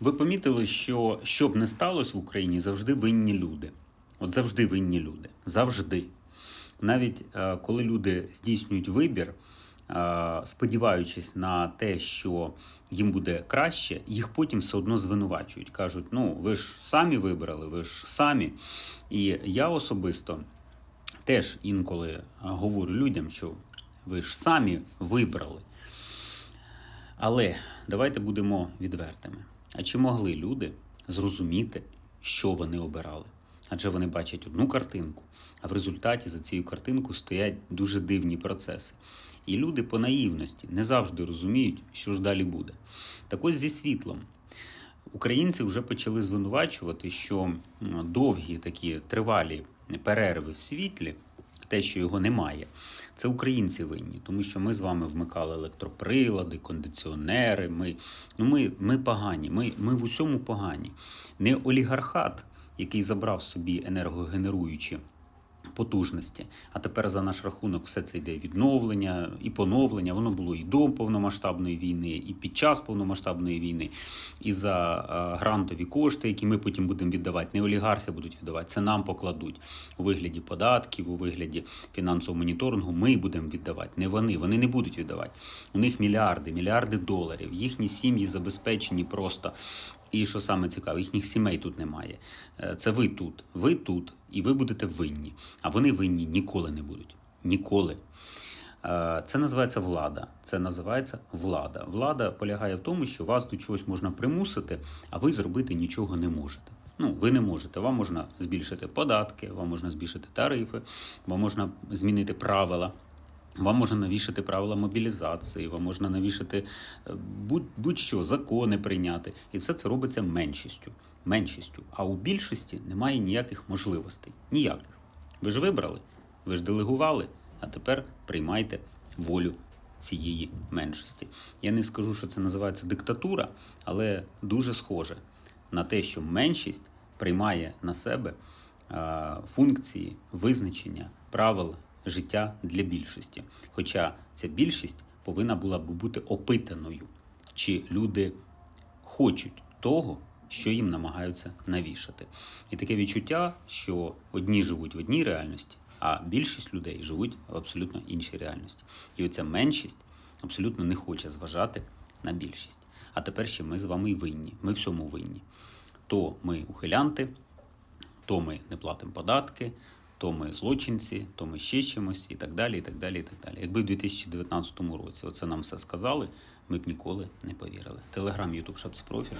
Ви помітили, що що б не сталося в Україні, завжди винні люди. От завжди винні люди. Завжди. Навіть е, коли люди здійснюють вибір, е, сподіваючись на те, що їм буде краще, їх потім все одно звинувачують. Кажуть: ну ви ж самі вибрали, ви ж самі. І я особисто теж інколи говорю людям, що ви ж самі вибрали. Але давайте будемо відвертими. А чи могли люди зрозуміти, що вони обирали? Адже вони бачать одну картинку, а в результаті за цією картинкою стоять дуже дивні процеси. І люди по наївності не завжди розуміють, що ж далі буде. Так ось зі світлом. Українці вже почали звинувачувати, що довгі такі тривалі перерви в світлі, те, що його немає, це українці винні, тому що ми з вами вмикали електроприлади, кондиціонери. Ми, ну ми, ми погані, ми, ми в усьому погані. Не олігархат, який забрав собі енергогенеруючі потужності, а тепер за наш рахунок все це йде відновлення і поновлення. Воно було і до повномасштабної війни, і під час повномасштабної війни, і за е, грантові кошти, які ми потім будемо віддавати. Не олігархи будуть віддавати, це нам покладуть у вигляді податків, у вигляді фінансового моніторингу. Ми будемо віддавати, не вони. Вони не будуть віддавати. У них мільярди, мільярди доларів. Їхні сім'ї забезпечені просто. І що саме цікаве, їхніх сімей тут немає. Е, Це ви тут, ви тут, і ви будете винні. А вони винні ніколи не будуть. Ніколи. Е, Це називається влада. Це називається влада. Влада полягає в тому, що вас до чогось можна примусити, а ви зробити нічого не можете. Ну, ви не можете. Вам можна збільшити податки, вам можна збільшити тарифи, вам можна змінити правила. Вам можна навішати правила мобілізації, вам можна навішати е, будь- будь-що, закони прийняти. І все це робиться меншістю. меншістю. А у більшості немає ніяких можливостей. Ніяких. Ви ж вибрали, ви ж делегували, а тепер приймайте волю цієї меншості. Я не скажу, що це називається диктатура, але дуже схоже на те, що меншість приймає на себе функції визначення правил життя для більшості. Хоча ця більшість повинна була б бути опитаною, чи люди хочуть того, що їм намагаються навішати. І таке відчуття, що одні живуть в одній реальності, а більшість людей живуть в абсолютно іншій реальності. І оця меншість абсолютно не хоче зважати на більшість. А тепер ще ми з вами й винні. Ми всьому винні. То ми ухилянти, то ми не платимо податки, то ми злочинці, то ми ще чимось, і так далі. і так далі, і так далі. Якби в 2019 році оце нам все сказали, ми б ніколи не повірили. Телеграм, Ютуб, Шапс Профіль.